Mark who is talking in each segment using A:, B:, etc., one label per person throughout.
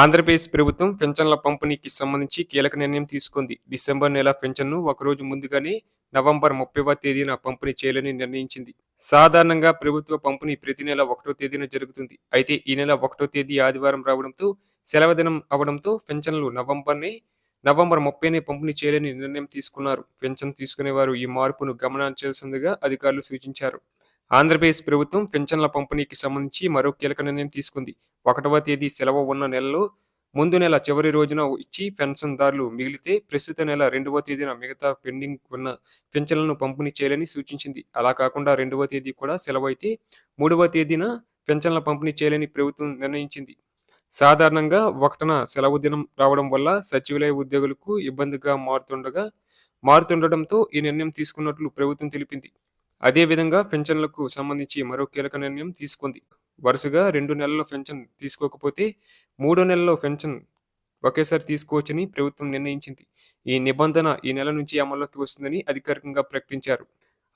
A: ఆంధ్రప్రదేశ్ ప్రభుత్వం పెన్షన్ల పంపిణీకి సంబంధించి కీలక నిర్ణయం తీసుకుంది. డిసెంబర్ నెల పెన్షన్ను ఒకరోజు ముందుగానే నవంబర్ ముప్పైవ తేదీన పంపిణీ చేయాలని నిర్ణయించింది. సాధారణంగా ప్రభుత్వ పంపిణీ ప్రతి నెల ఒకటో తేదీన జరుగుతుంది. అయితే ఈ నెల ఒకటో తేదీ ఆదివారం రావడంతో సెలవు దినం అవడంతో పెన్షన్లు నవంబర్ని నవంబర్ ముప్పైనే పంపిణీ చేయాలని నిర్ణయం తీసుకున్నారు. పెన్షన్ తీసుకునేవారు ఈ మార్పును గమనించాల్సిందిగా అధికారులు సూచించారు. ఆంధ్రప్రదేశ్ ప్రభుత్వం పెన్షన్ల పంపిణీకి సంబంధించి మరో కీలక నిర్ణయం తీసుకుంది. ఒకటవ తేదీ సెలవు ఉన్న నెలలో ముందు నెల చివరి రోజున ఇచ్చి పెన్షన్దారులు మిగిలితే ప్రస్తుత నెల రెండవ తేదీన మిగతా పెండింగ్ ఉన్న పెన్షన్లను పంపిణీ చేయాలని సూచించింది. అలా కాకుండా రెండవ తేదీ కూడా సెలవు అయితే మూడవ తేదీన పెన్షన్ల పంపిణీ చేయాలని ప్రభుత్వం నిర్ణయించింది. సాధారణంగా ఒకటన సెలవు దినం రావడం వల్ల సచివాలయ ఉద్యోగులకు ఇబ్బందిగా మారుతుండగా మారుతుండటంతో ఈ నిర్ణయం తీసుకున్నట్లు ప్రభుత్వం తెలిపింది. అదేవిధంగా పెన్షన్లకు సంబంధించి మరో కీలక నిర్ణయం తీసుకుంది. వరుసగా రెండు నెలల్లో పెన్షన్ తీసుకోకపోతే మూడో నెలలో పెన్షన్ ఒకేసారి తీసుకోవచ్చని ప్రభుత్వం నిర్ణయించింది. ఈ నిబంధన ఈ నెల నుంచి అమల్లోకి వస్తుందని అధికారికంగా ప్రకటించారు.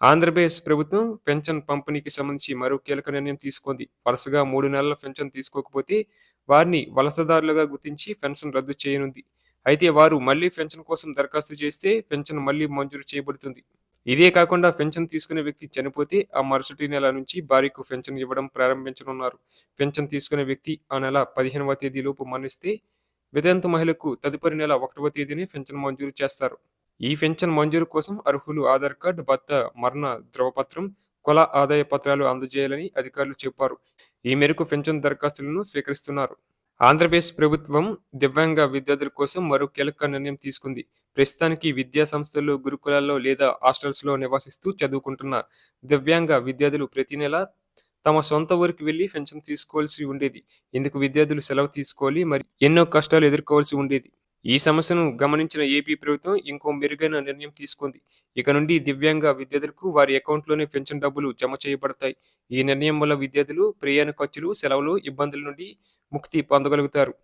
A: ఆంధ్రప్రదేశ్ ప్రభుత్వం పెన్షన్ పంపిణీకి సంబంధించి మరో కీలక నిర్ణయం తీసుకుంది. వరుసగా మూడు నెలల పెన్షన్ తీసుకోకపోతే వారిని వలసదారులుగా గుర్తించి పెన్షన్ రద్దు చేయనుంది. అయితే వారు మళ్ళీ పెన్షన్ కోసం దరఖాస్తు చేస్తే పెన్షన్ మళ్ళీ మంజూరు చేయబడుతుంది. ఇదే కాకుండా పెన్షన్ తీసుకునే వ్యక్తి చనిపోతే ఆ మరుసటి నెల నుంచి భార్యకు పెన్షన్ ఇవ్వడం ప్రారంభించనున్నారు. పెన్షన్ తీసుకునే వ్యక్తి ఆ నెల పదిహేనవ తేదీలోపు మరణిస్తే వితంత మహిళకు తదుపరి నెల ఒకటవ తేదీని పెన్షన్ మంజూరు చేస్తారు. ఈ పెన్షన్ మంజూరు కోసం అర్హులు ఆధార్ కార్డు భర్త మరణ ధ్రువపత్రం కుల ఆదాయ పత్రాలు అందజేయాలని అధికారులు చెప్పారు. ఈ మేరకు పెన్షన్ దరఖాస్తులను స్వీకరిస్తున్నారు. ఆంధ్రప్రదేశ్ ప్రభుత్వం దివ్యాంగ విద్యార్థుల కోసం మరో కీలక నిర్ణయం తీసుకుంది. ప్రస్తుతానికి విద్యా సంస్థలు గురుకులాల్లో లేదా హాస్టల్స్లో నివసిస్తూ చదువుకుంటున్న దివ్యాంగ విద్యార్థులు ప్రతి నెల తమ సొంత ఊరికి వెళ్ళి పెన్షన్ తీసుకోవాల్సి ఉండేది. ఇందుకు విద్యార్థులు సెలవు తీసుకోవాలి మరి ఎన్నో కష్టాలు ఎదుర్కోవాల్సి ఉండేది. ఈ సమస్యను గమనించిన ఏపీ ప్రభుత్వం ఇంకో మెరుగైన నిర్ణయం తీసుకుంది. ఇక నుండి దివ్యాంగ విద్యార్థులకు వారి అకౌంట్లోనే పెన్షన్ డబ్బులు జమ చేయబడతాయి. ఈ నిర్ణయం వల్ల విద్యార్థులు ప్రయాణ ఖర్చులు సెలవులు ఇబ్బందుల నుండి ముక్తి పొందగలుగుతారు.